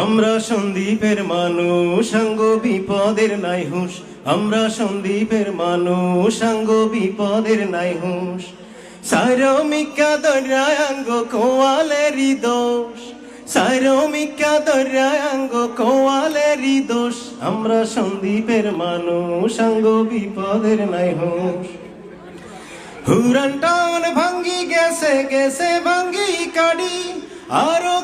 আমরা সন্দীপের মানুষ সাঙ্গ বিপদের নাই হুঁশ আমরা সন্দীপের মানুষ সাঙ্গ বিপদের নাই হুঁশ সারমিকা দর্যাঙ্গ, কোয়ালেরই দোষ। সারমিকা দর্যাঙ্গ, কোয়ালেরই দোষ। আমরা সন্দীপের মানুষ সাঙ্গ বিপদের নাই হুঁশ হুরান টাউন ভাঙ্গি গেছে গেছে ভাঙ্গি কাড়ি। আরও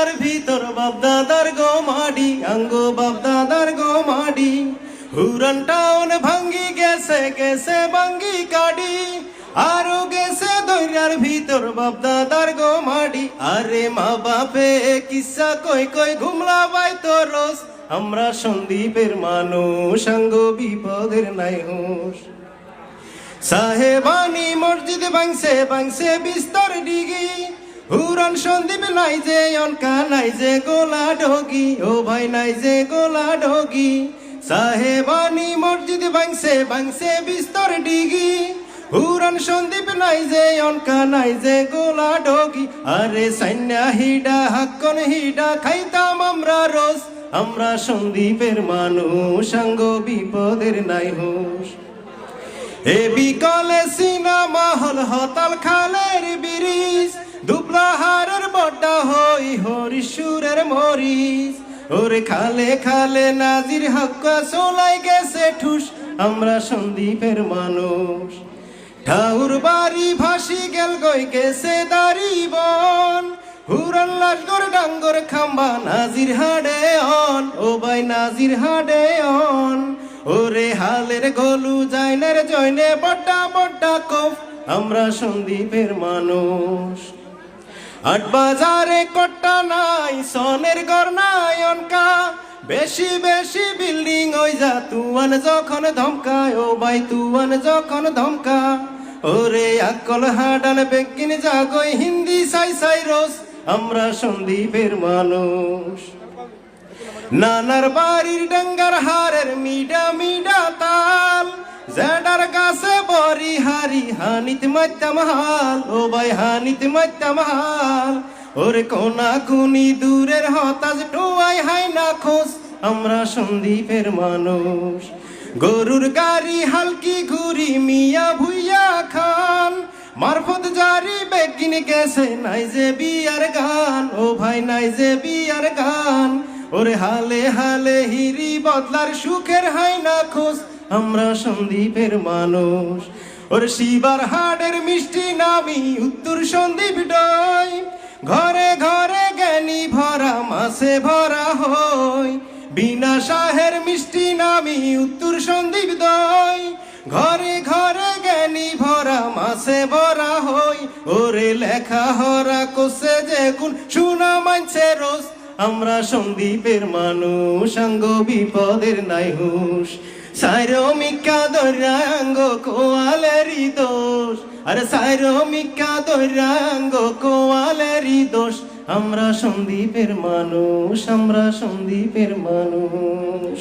দৈরার ভিতর, বাপদাদার গো মাডি আঙ্গ বাপদাদার গো মাডি হুরান টাউন ভাঙ্গি গেছে গেছে ভাঙ্গি কাড়ি। আরও গেছে দৈরার ভিতর, বাপদাদার গো মাডি আরে মা বাপে, কিসা কই কই ঘুমলা বাই তো রোজ। আমরা সন্দীপের মানুষ, আঙ্গ বিপদের নাই হুঁশ। সাহেবানি মসজিদ বাংসে বাংসে বিস্তর ডিগি। হুরন সন্দীপ নাই যে অনকা নাই যে, গোলা ঢগি ও ভাই নাই যে, গোলা ঢগি সাহেবানি মসজিদ বাংসে বাংসে বিস্তর ডিগি। হুরন সন্দীপ নাই যে অনকা নাই যে, গোলা ঢগি আরে সাইন্যা হিডা, হাক্কন হিডা, খাইতাম আমরা রোজ। আমরা সন্দীপের মানুষ সঙ্গ বিপদের নাই হুশ এ বিকলে সিনেমা হল হতাল খালের বিরিজ। দুবলা বড্ডা হই হরিশুরের মরিস ওরে খালে খালে নাজির হক্কা সোলাই গেছে ঠুস, আমরা সন্দীপের মানুষ। ঠাউর বাড়ি ভাসি গেল গই গেছে দাড়ি বন। হুরন লাশগর ডাঙ্গর খাম্বা নাজির হাডে অন। ও ভাই নাজির হাডে অন। ওরে হালের গলু জাইনের জয়নে বড্ডা বড্ডা কফ, আমরা সন্দীপের মানুষ। আট বাজারে কট্টা নাই, সনের অনকা। বেশি বেশি বিল্ডিং ওই যা, তুয়ান যখন ধমকায় ও ভাই তুয়ান যখন ধমকা। ওরে আকল হাডান বেকিন জাগই হিন্দি সাই সাই রোজ, আমরা সন্দীপের মানুষ। নানার বাড়ির ডাঙ্গার হারের মিডা মিডা বরি হারি হানিত মাত্তামহাল ও ভাই হানিত মাত্তাম হাল ওরে কোনা কুনি দূরের হতাজ টোয়াই হাই না খোঁজ, আমরা সন্দীপের মানুষ। গরুর গাড়ি, হালকি ঘুরি, মিয়া ভুইয়া খান। মারফত জারি, বেগিন গেছে, নাই যে বিয়ার গান। ও ভাই, নাই যে বিয়ার গান। ওরে হালে হালে হিরি বদলার সুখের হাই না খোঁজ, আমরা সন্দীপের মানুষ। ওর শিবার হাড়ের মিষ্টি নামি উত্তর সন্দীপ ডয়। ঘরে ঘরে জ্ঞানী ভরা, মাসে ভরা হই বিনা শাহের মিষ্টি নামি উত্তর সন্দীপ দয় ঘরে ঘরে জ্ঞানী ভরা, মাসে ভরা হই ওরে লেখা হরা কোসে যে গুণ শোনা মানছে রোজ। আমরা সন্দীপের মানুষ সাঙ্গ বিপদের নাই হুশ। সাইরমিকা দৈরাঙ্গ কোয়ালেরই দোষ। আরে সাইরমিকা দৈরাঙ্গ কোয়ালেরই দোষ। আমরা সন্দীপের মানুষ আমরা সন্দীপের মানুষ।